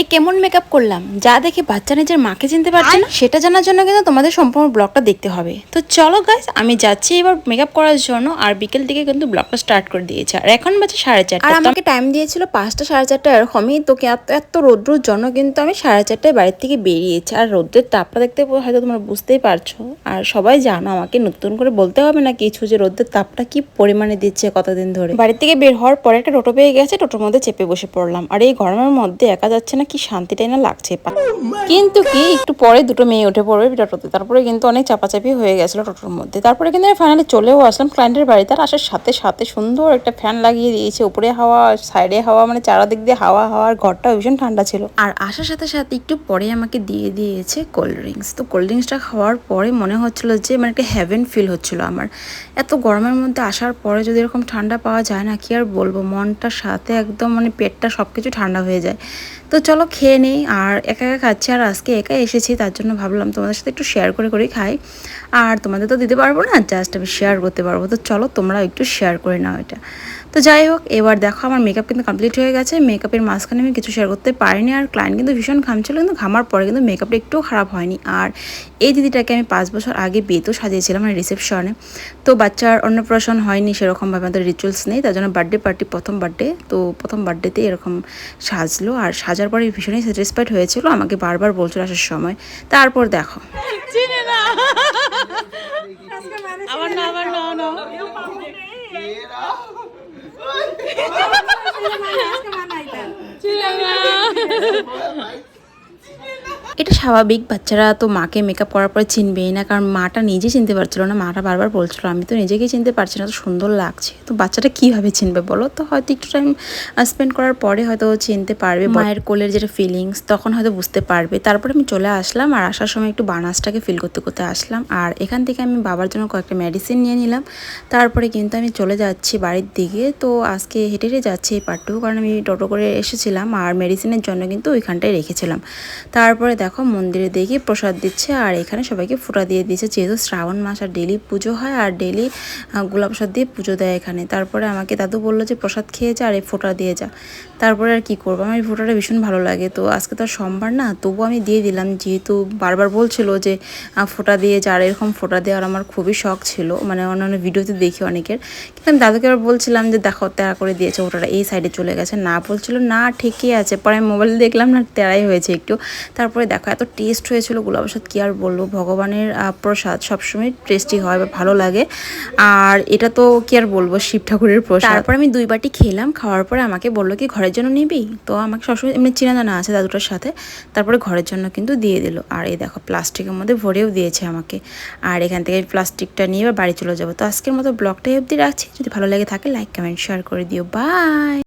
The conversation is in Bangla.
এ কেমন মেকআপ করলাম? যা দেখে বাচ্চা নিজের মাকে চিনতে পারছে না সেটা জানার জন্য কিন্তু তোমাদের সম্পূর্ণ ব্লগটা দেখতে হবে। তো চলো গাইস আমি যাচ্ছি এবার মেকআপ করার জন্য আর বিকেল দিকে কিন্তু ব্লগটা স্টার্ট করে দিয়েছে। আর এখন বাজে সাড়ে চারটা। আর আমাকে টাইম দিয়েছিল পাঁচটা সাড়ে চারটা এরকমই। তোকে এত এত রৌদ্রর জন্য কিন্তু আমি সাড়ে চারটায় বাড়ির থেকে বেরিয়েছি। আর রোদ্রের তাপটা দেখতে হয়তো তোমরা বুঝতেই পারছ। আর সবাই জানো আমাকে নতুন করে বলতে হবে না কিছু যে রোদ্রের তাপটা কি পরিমাণে দিচ্ছে কতদিন ধরে। বাড়ি থেকে বের হওয়ার পরে একটা টোটো পেয়ে গেছে টোটোর মধ্যে চেপে বসে পড়লাম। আর এই গরমের মধ্যে একা যাচ্ছে না কি শান্তিটাই না লাগছে? কিন্তু কি, একটু পরে দুটো মেয়ে উঠে পড়বে টোটোতে তারপরে কিন্তু অনেক চাপাচাপি হয়ে গেছিল টোটোর মধ্যে। তারপরে কিন্তু আমি ফাইনালি চলেও আসলাম ক্লায়েন্টের বাড়ি তার আসার সাথে সাথে সুন্দর একটা ফ্যান লাগিয়ে দিয়েছে। উপরে হাওয়া সাইডে হাওয়া মানে চারাদিক দিয়ে হাওয়া হাওয়ার ঘরটা ভীষণ ঠান্ডা ছিল। আর আসার সাথে সাথে একটু পরে আমাকে দিয়ে দিয়েছে কোল্ড ড্রিঙ্কস তো কোল্ড ড্রিঙ্কসটা খাওয়ার পরে মনে হচ্ছিল যে মানে একটা হ্যাভেন ফিল হচ্ছিল আমার। এত গরমের মধ্যে আসার পরে যদি এরকম ঠান্ডা পাওয়া যায় না, কি আর বলব? মনটার সাথে একদম মানে পেটটা সব কিছু ঠান্ডা হয়ে যায়। তো চলো খেয়ে নিই, আর একা একা খাচ্ছি, আর আজকে একা এসেছি, তার জন্য ভাবলাম তোমাদের সাথে একটু শেয়ার করে করে খাই। আর তোমাদের তো দিতে পারব না জাস্ট আমি শেয়ার করতে পারব। তো চলো তোমরা একটু শেয়ার করে নাও এটা। তো যাই হোক এবার দেখো আমার মেকআপ কিন্তু কমপ্লিট হয়ে গেছে। মেকআপের মাঝখানে আমি কিছু শেয়ার করতে পারিনি আর ক্লায়েন্ট কিন্তু ভীষণ ঘামছিল কিন্তু ঘামার পরে কিন্তু মেকআপটা একটুও খারাপ হয়নি। আর এই দিদিটাকে আমি পাঁচ বছর আগে বিয়েতেও সাজিয়েছিলাম মানে রিসেপশনে তো বাচ্চার অন্নপ্রাশন হয়নি সেরকমভাবে আমাদের রিচুয়ালস নেই তার জন্য বার্থডে পার্টি প্রথম বার্থডে তো প্রথম বার্থডেতে এরকম সাজলো। আর সাজার পরে ভীষণই স্যাটিসফাইড হয়েছিল আমাকে বারবার বলছিল আসার সময়। তারপর দেখো। আবার না আবার না না। চিনে না এটা স্বাভাবিক বাচ্চারা তো মাকে মেকআপ করার পরে চিনবেই না কারণ মাটা নিজে চিনতে পারছিল না মাটা বারবার বলছিল আমি তো নিজেকেই চিনতে পারছি না তো সুন্দর লাগছে। তো বাচ্চাটা কীভাবে চিনবে বলো? তো হয়তো একটু টাইম স্পেন্ড করার পরে হয়তো চিনতে পারবে মায়ের কোলের যেটা ফিলিংস তখন হয়তো বুঝতে পারবে। তারপরে আমি চলে আসলাম আর আসার সময় একটু বানাসটাকে ফিল করতে করতে আসলাম। আর এখান থেকে আমি বাবার জন্য কয়েকটা মেডিসিন নিয়ে নিলাম। তারপরে কিন্তু আমি চলে যাচ্ছি বাড়ির দিকে। তো আজকে হেঁটে হেঁটে যাচ্ছি এই পার্টটুকু কারণ আমি টোটো করে এসেছিলাম আর মেডিসিনের জন্য কিন্তু ওইখানটায় রেখেছিলাম। তারপরে দেখো মন্দিরে দেখি প্রসাদ দিচ্ছে আর এখানে সবাইকে ফোঁটা দিয়ে দিচ্ছে। যেহেতু শ্রাবণ মাস আর ডেলি পুজো হয় আর ডেলি গোলাপ প্রসাদ দিয়ে পুজো দেয় এখানে। তারপরে আমাকে দাদু বলল যে, প্রসাদ খেয়ে যা আর এই ফোঁটা দিয়ে যা। তারপরে আর কি করব? আমার এই ফোঁটাটা ভীষণ ভালো লাগে। তো আজকে তো সোমবার না, তবুও আমি দিয়ে দিলাম। যেহেতু বারবার বলছিল যে ফোঁটা দিয়ে যা আর এরকম ফোঁটা দেওয়ার আমার খুবই শখ ছিল মানে অন্যান্য ভিডিওতে দেখি অনেকের। কিন্তু আমি দাদুকে আবার বলছিলাম যে, দেখো, তেরা করে দিয়েছে ওটা এই সাইডে চলে গেছে। না বলছিল, না ঠিকই আছে। পরে আমি মোবাইল দেখলাম না, তেরাই হয়েছে একটু। তারপরে দেখো এত টেস্ট হয়েছিল গোলাপ প্রসাদ কি আর বলব? ভগবানের প্রসাদ সবসময় টেস্টি হয় বা ভালো লাগে। আর এটা তো কি আর বলব, শিব ঠাকুরের প্রসাদ। তারপর আমি দুই বাটি খেলাম, খাওয়ার পরে আমাকে বলল কি, ঘরের জন্য নিবি? তো আমাকে সবসময় এমনি চেনা জানা আছে দাদুটার সাথে। তারপরে ঘরের জন্য কিন্তু দিয়ে দিল। আর এই দেখো, প্লাস্টিকের মধ্যে ভরেও দিয়েছে আমাকে। আর এখান থেকে প্লাস্টিকটা নিয়ে বাড়ি চলে যাব। তো আজকের মতো ব্লগটাই অবধি রাখছি। যদি ভালো লেগে থাকে লাইক কমেন্ট শেয়ার করে দিও। বাই